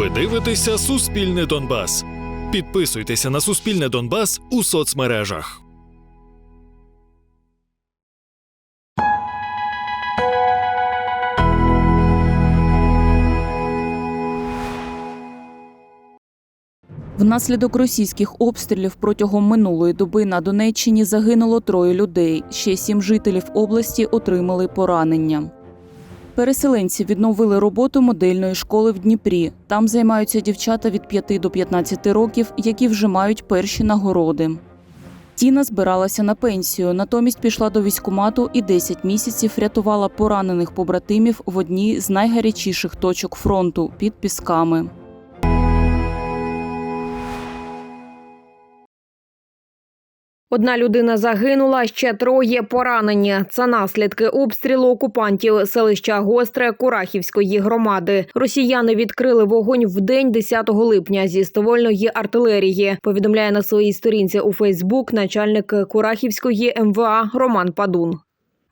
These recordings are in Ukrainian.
Ви дивитеся Суспільне Донбас. Підписуйтеся на Суспільне Донбас у соцмережах. Внаслідок російських обстрілів протягом минулої доби на Донеччині загинуло троє людей. Ще сім жителів області отримали поранення. Переселенці відновили роботу модельної школи в Дніпрі. Там займаються дівчата від 5 до 15 років, які вже мають перші нагороди. Тіна збиралася на пенсію, натомість пішла до військкомату і 10 місяців рятувала поранених побратимів в одній з найгарячіших точок фронту під пісками. Одна людина загинула, ще троє поранені. Це наслідки обстрілу окупантів селища Гостре Курахівської громади. Росіяни відкрили вогонь в день 10 липня зі ствольної артилерії. Повідомляє на своїй сторінці у Фейсбук начальник Курахівської МВА Роман Падун.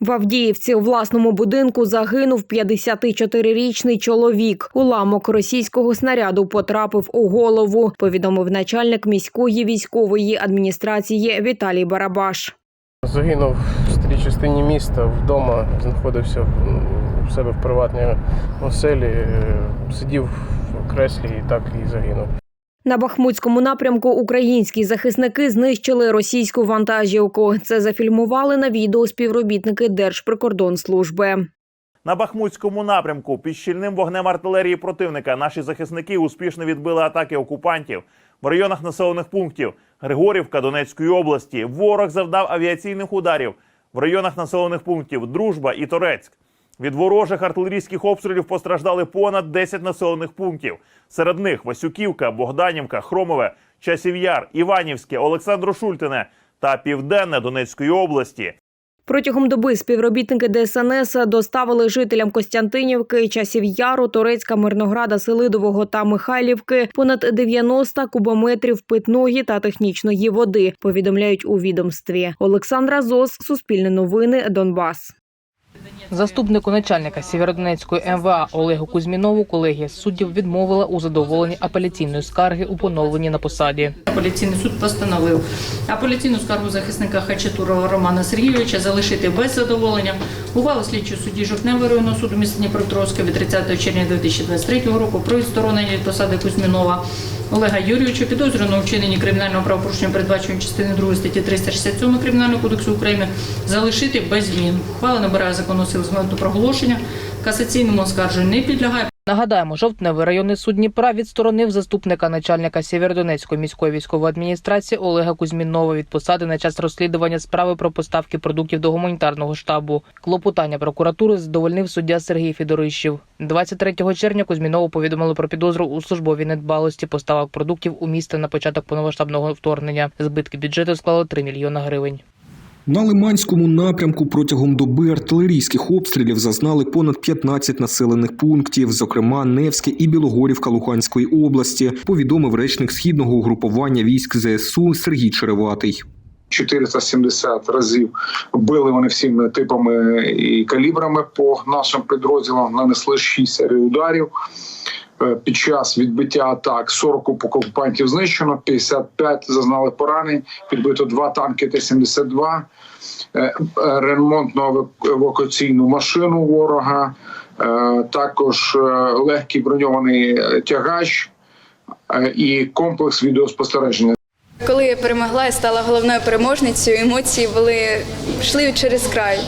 В Авдіївці у власному будинку загинув 54-річний чоловік. Уламок російського снаряду потрапив у голову. Повідомив начальник міської військової адміністрації Віталій Барабаш. Загинув в старій частині міста вдома, знаходився в- себе в приватній оселі, е, сидів в креслі і так і загинув. На Бахмутському напрямку українські захисники знищили російську вантажівку. Це зафільмували на відео співробітники Держприкордонслужби. На Бахмутському напрямку під щільним вогнем артилерії противника наші захисники успішно відбили атаки окупантів в районах населених пунктів Григорівка Донецької області. Ворог завдав авіаційних ударів в районах населених пунктів Дружба і Торецьк. Від ворожих артилерійських обстрілів постраждали понад 10 населених пунктів. Серед них Васюківка, Богданівка, Хромове, Часів Яр, Іванівське, Олександро Шультине та Південне Донецької області. Протягом доби співробітники ДСНС доставили жителям Костянтинівки, Часів Яру, Торецька, Мирнограда, Селидового та Михайлівки понад 90 кубометрів питної та технічної води. Повідомляють у відомстві. Олександра Зос, Суспільне новини, Донбас. Заступнику начальника Сєвєродонецької МВА Олегу Кузьмінову колегія суддів відмовила у задоволенні апеляційної скарги у поновленні на посаді. Апеляційний суд постановив апеляційну скаргу захисника Хачатурова Романа Сергійовича залишити без задоволення. Ухвалу слідчого судді Жовтневого районного суду міста Дніпропетровська від 30 червня 2023 року про відсторонення від посади Кузьмінова Олега Юрійовича підозрюваного в чиненні кримінального правопорушення, передбаченого частини 2 статті 367 Кримінального кодексу України, залишити без змін. Ухвала набирає законну силу з моменту проголошення. Касаційному оскарженню не підлягає. Нагадаємо, жовтневий районний суд Дніпра відсторонив заступника начальника Сєвєродонецької міської військової адміністрації Олега Кузьмінова від посади на час розслідування справи про поставки продуктів до гуманітарного штабу. Клопотання прокуратури задовольнив суддя Сергій Федорищев. 23 червня Кузьмінову повідомили про підозру у службовій недбалості поставок продуктів у місто на початок повномасштабного вторгнення. Збитки бюджету склали 3 мільйона гривень. На Лиманському напрямку протягом доби артилерійських обстрілів зазнали понад 15 населених пунктів, зокрема Невське і Білогорівка Луганської області, повідомив речник східного угрупування військ ЗСУ Сергій Череватий. 470 разів били вони всіми типами і калібрами по нашим підрозділам. Нанесли 6 серій ударів. Е, Під час відбиття атак 40 окупантів знищено, 55 зазнали поранень, підбито два танки Т-72, е, е, евакуаційну машину ворога, е, також легкий броньований тягач і комплекс відеоспостереження. Коли я перемогла і стала головною переможницею, емоції були йшли через край.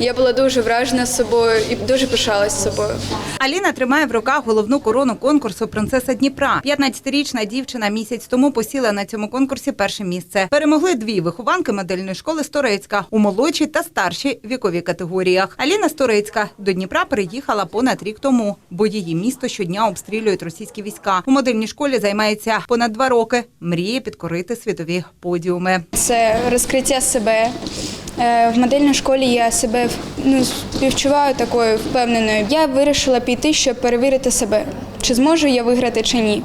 Я була дуже вражена собою і дуже пишалась собою. Аліна тримає в руках головну корону конкурсу Принцеса Дніпра. 15-річна дівчина місяць тому посіла на цьому конкурсі перше місце. Перемогли дві вихованки модельної школи Сторецька у молодшій та старшій віковій категоріях. Аліна Сторецька до Дніпра переїхала понад рік тому, бо її місто щодня обстрілюють російські війська. У модельній школі займається понад два роки. Мріє підкорити світові подіуми. Це розкриття себе. Е, В модельній школі я себе ну, співчуваю такою впевненою. Я вирішила піти, щоб перевірити себе, чи зможу я виграти чи ні.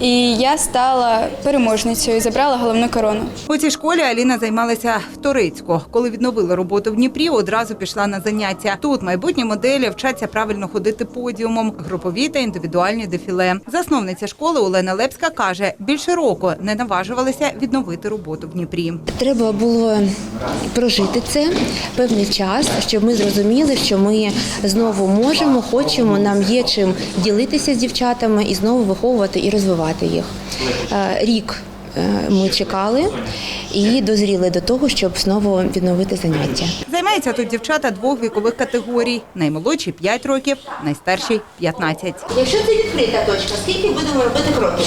І я стала переможницею і забрала головну корону. У цій школі Аліна займалася в Торицьку. Коли відновили роботу в Дніпрі, одразу пішла на заняття. Тут майбутні моделі вчаться правильно ходити подіумом, групові та індивідуальні дефіле. Засновниця школи Олена Лепська каже, більше року не наважувалися відновити роботу в Дніпрі. Треба було прожити це певний час, щоб ми зрозуміли, що ми знову можемо, хочемо, нам є чим ділитися з дівчатами і знову виховувати і розвивати їх. Е, Рік е, ми чекали і дозріли до того, щоб знову відновити заняття. Займаються тут дівчата двох вікових категорій: наймолодші 5 років, найстарші 15. Якщо це відкрита точка, скільки будемо робити кроків?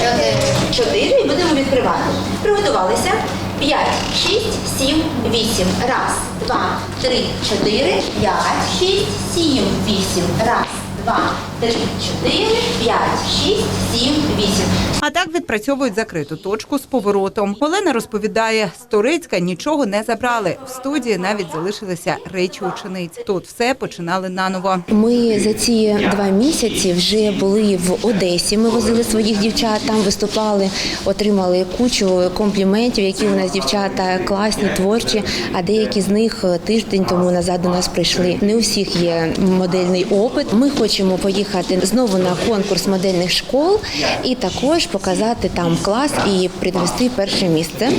Чотири і будемо відкривати. Приготувалися. П'ять, шість, сім, вісім. Раз, два, три, чотири, п'ять, шість, сім, вісім. Раз, два, три, чотири, п'ять, шість, сім, вісім. А так відпрацьовують закриту точку з поворотом. Олена розповідає, з Торицька нічого не забрали. В студії навіть залишилися речі учениць. Тут все починали наново. Ми за ці два місяці вже були в Одесі. Ми возили своїх дівчат, там виступали, отримали кучу компліментів, які у нас дівчата класні, творчі. А деякі з них тиждень тому назад до нас прийшли. Не у всіх є модельний опит. Ми хочемо поїхати знову на конкурс модельних школ і також показати там клас і привести перше місце.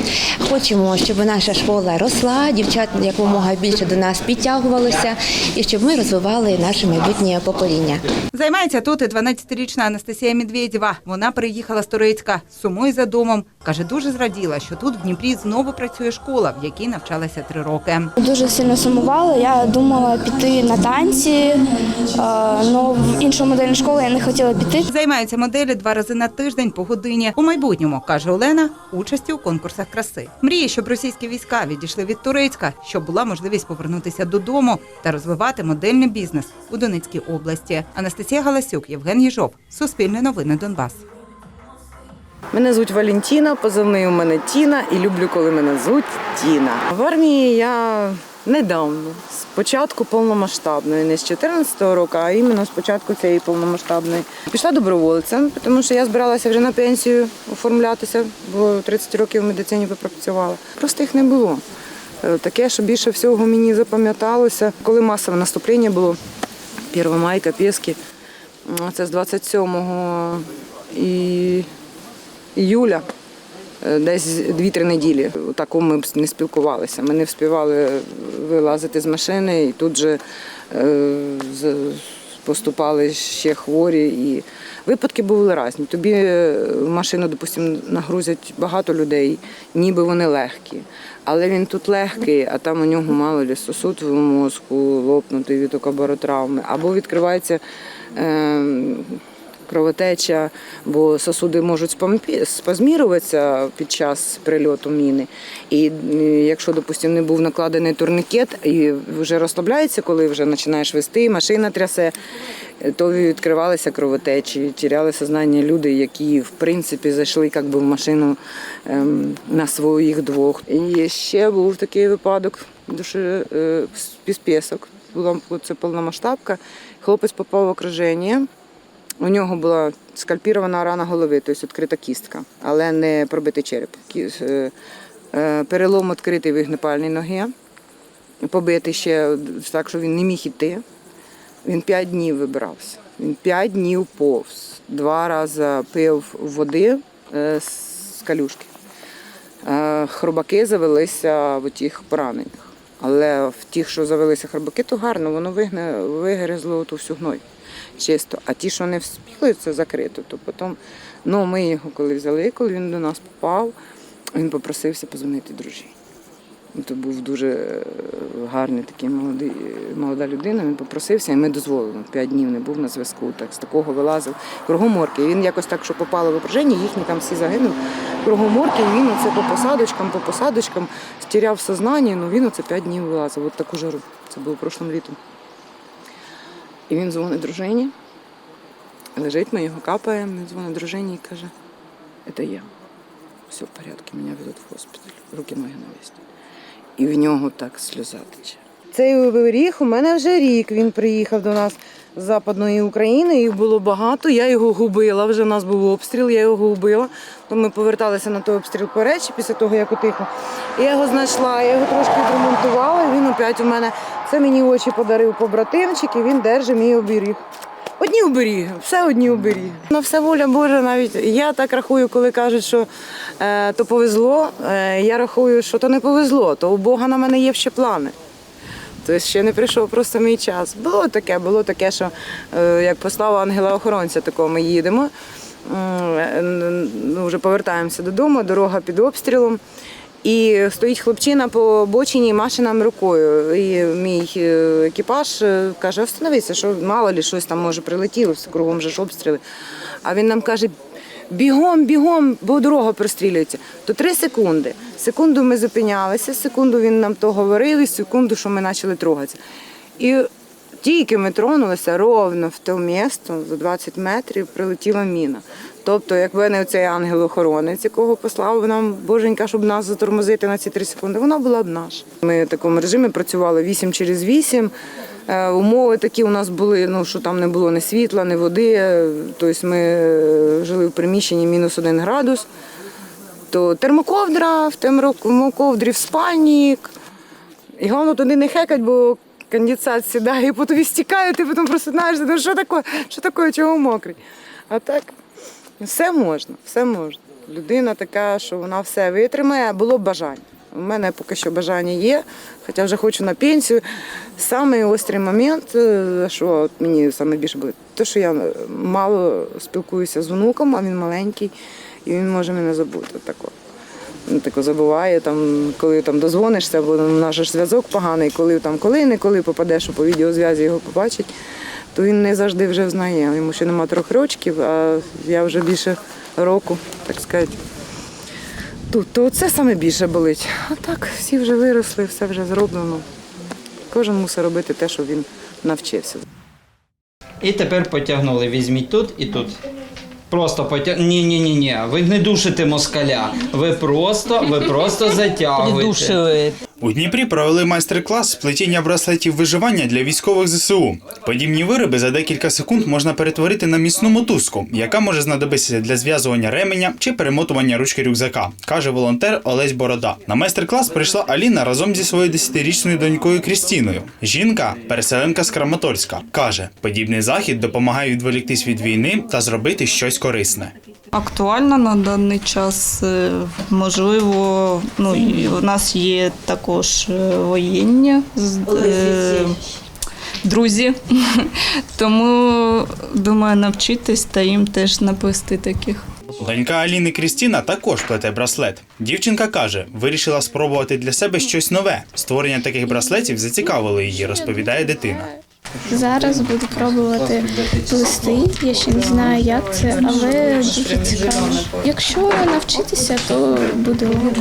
Хочемо, щоб наша школа росла, дівчат якомога більше до нас підтягувалося, і щоб ми розвивали наше майбутнє покоління. Займається тут і 12-річна Анастасія Медведєва. Вона приїхала з Торицька, сумує за домом. Каже, дуже зраділа, що тут в Дніпрі знову працює школа, в якій навчалася три роки. Дуже сильно сумувала. Я думала піти на танці, але в іншу модельну школу я не хотіла піти. Займаються моделі два рази на тиждень по годині. У майбутньому каже Олена, участі у конкурсах краси. Мріє, щоб російські війська відійшли від Турецька, щоб була можливість повернутися додому та розвивати модельний бізнес у Донецькій області. Анастасія Галасюк, Євген Єжов, Суспільне новини Донбас. Мене звуть Валентіна, позивний у мене Тіна і люблю, коли мене звуть Тіна. В армії я недавно, з початку повномасштабної, не з 14-го року, а іменно з початку цієї повномасштабної. Пішла добровольцем, тому що я збиралася вже на пенсію оформлятися, бо 30 років в медицині пропрацювала. Просто їх не було. Е, Таке, що більше всього мені запам'яталося, коли масове наступлення було, Первомайка, Пєски, це з 27 і іюля, десь 2-3 неділі. Так ми б не спілкувалися. Ми не встигали вилазити з машини, і тут же е, поступали ще хворі. І випадки були різні. Тобі е, в машину, допустимо, нагрузять багато людей, ніби вони легкі. Але він тут легкий, а там у нього мало лі сосуд в мозку лопнутий від окобаротравми, або відкривається. Е, кровотеча, бо сосуди можуть спазміруватися під час прильоту міни. І е, якщо, допустимо, не був накладений турнікет і вже розслабляється, коли вже починаєш вести, машина трясе, е, то відкривалися кровотечі, тіряли сознання люди, які в принципі зайшли як би, в машину ем, на своїх двох. І ще був такий випадок, дуже е, з пісок. Була це повномасштабка. Хлопець попав в окруження. У нього була скальпірована рана голови, тобто відкрита кістка, але не пробитий череп. Е, е, Перелом відкритий вигнепальної ноги, побитий ще так, що він не міг іти. Він п'ять днів вибирався. Він п'ять днів повз. Два рази пив води е, з калюшки. Хробаки завелися в тих пораненнях. Але в тих, що завелися хробаки, то гарно, воно вигне, вигризло ту всю гной чисто. А ті, що не вспіли, це закрито. То потім, ну, ми його коли взяли, коли він до нас попав, він попросився позвонити дружині. То був дуже е, гарний такий молодий, молода людина. Він попросився, і ми дозволили. П'ять днів не був на зв'язку. Так з такого вилазив кругом орки. Він якось так, що попало в окруження, їхні там всі загинули. Кругом орки, і він оце по посадочкам, по посадочкам стіряв сознання. Ну він оце п'ять днів вилазив. От таку жару. Це було прошлим літом. І він дзвонить дружині. Лежить, ми його капаємо, він дзвонить дружині і каже, це я. Все в порядку, мене ведуть в госпіталь, руки ноги на місці. І в нього так сльоза тече. Цей оберіг у мене вже рік. Він приїхав до нас з Западної України. Їх було багато. Я його губила. Вже в нас був обстріл, я його губила. То ми поверталися на той обстріл по речі після того, як утихло. Я його знайшла, я його трошки відремонтувала. Він опять у мене це мені очі подарив побратимчик, і він держить мій оберіг. Одні оберіги, все одні оберіги. Ну, все воля Божа, навіть я так рахую, коли кажуть, що е, то повезло. Е, я рахую, що то не повезло, то у Бога на мене є ще плани. Тобто ще не прийшов просто мій час. Було таке, було таке, що е, як послав ангела-охоронця, такого ми їдемо. Е, Ну, вже повертаємося додому, дорога під обстрілом. І стоїть хлопчина по бочині маше нам рукою. І мій е, екіпаж е, каже, остановися, що мало ли щось там може прилетіло, все кругом же ж обстріли. А він нам каже, бігом, бігом, бо дорога прострілюється. То три секунди. Секунду ми зупинялися, секунду він нам то говорив, і секунду, що ми почали трогатися. І тільки ми тронулися ровно в те місто, за 20 метрів прилетіла міна. Тобто, якби не цей ангел-охоронець, якого послав нам боженька, щоб нас затормозити на ці 3 секунди, вона була б наша. Ми в такому режимі працювали 8 через 8. Е, Умови такі у нас були, ну що там не було ні світла, ні води. Тобто ми е, жили в приміщенні мінус 1 градус. То термоковдра, в термоковдрі в спальник. І головне туди не хекать, бо конденсат сідає, і потім стікає, ти потім просинаєшся, ну що таке, що таке, чого мокрий. А так все можна, все можна. Людина така, що вона все витримає, було б бажання. У мене поки що бажання є, хоча вже хочу на пенсію. Самий острий момент, е, що от мені найбільше було, те, що я мало спілкуюся з онуком, а він маленький, і він може мене забути. Тако. Ну, тако забуває, там, коли там дозвонишся, бо наш зв'язок поганий, коли там, коли не коли попадеш, по відеозв'язі його побачить, то він не завжди вже знає. Йому ще нема трьох рочків, а я вже більше року, так сказати. Тут то це саме більше болить. А так, всі вже виросли, все вже зроблено. Кожен мусить робити те, що він навчився. І тепер потягнули. Візьміть тут і тут. Просто потяг... Ні, ні, ні, ні. Ви не душите москаля. Ви просто, ви просто затягуєте. У Дніпрі провели майстер-клас з плетіння браслетів виживання для військових ЗСУ. Подібні вироби за декілька секунд можна перетворити на міцну мотузку, яка може знадобитися для зв'язування ременя чи перемотування ручки рюкзака, каже волонтер Олесь Борода. На майстер-клас прийшла Аліна разом зі своєю десятирічною донькою Крістіною. Жінка переселенка з Краматорська. каже, подібний захід допомагає відволіктись від війни та зробити щось корисне. Актуальна на даний час, е, можливо, ну і у нас є також е, воєнні з- е, друзі, тому думаю навчитись та їм теж наплести таких. Донька Аліни Крістіна також плете браслет. Дівчинка каже, вирішила спробувати для себе щось нове. Створення таких браслетів зацікавило її, розповідає дитина. Зараз буду пробувати плести. Я ще не знаю, як це, але дуже цікаво. Якщо навчитися, то буде легко.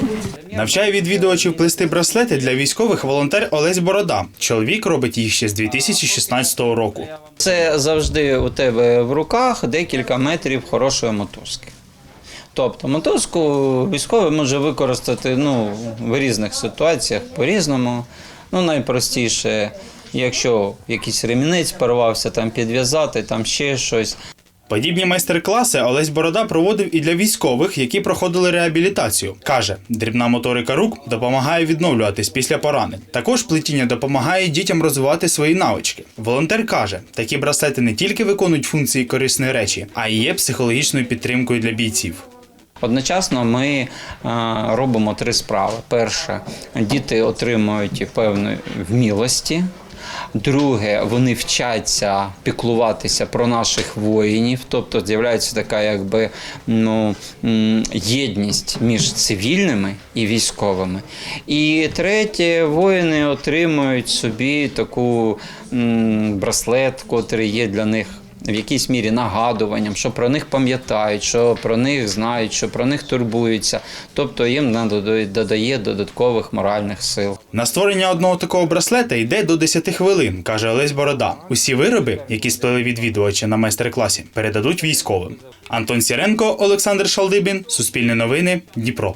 Навчає відвідувачів плести браслети для військових волонтер Олесь Борода. Чоловік робить їх ще з 2016 року. Це завжди у тебе в руках декілька метрів хорошої мотузки. Тобто мотузку військовий може використати ну, в різних ситуаціях по-різному. Ну, найпростіше, якщо якийсь ремінець порвався, там підв'язати, там ще щось. Подібні майстер-класи Олесь Борода проводив і для військових, які проходили реабілітацію. Каже, дрібна моторика рук допомагає відновлюватись після поранень. Також плетіння допомагає дітям розвивати свої навички. Волонтер каже, такі браслети не тільки виконують функції корисної речі, а й є психологічною підтримкою для бійців. Одночасно ми е, робимо три справи. Перше, діти отримують певні вмілості. Друге, вони вчаться піклуватися про наших воїнів, тобто з'являється така якби ну, єдність між цивільними і військовими. І третє, воїни отримують собі таку браслет, котрий є для них в якійсь мірі нагадуванням, що про них пам'ятають, що про них знають, що про них турбуються. Тобто їм додає додаткових моральних сил. На створення одного такого браслета йде до 10 хвилин, каже Олесь Борода. Усі вироби, які сплели відвідувачі на майстер-класі, передадуть військовим. Антон Сіренко, Олександр Шалдибін, Суспільне новини, Дніпро.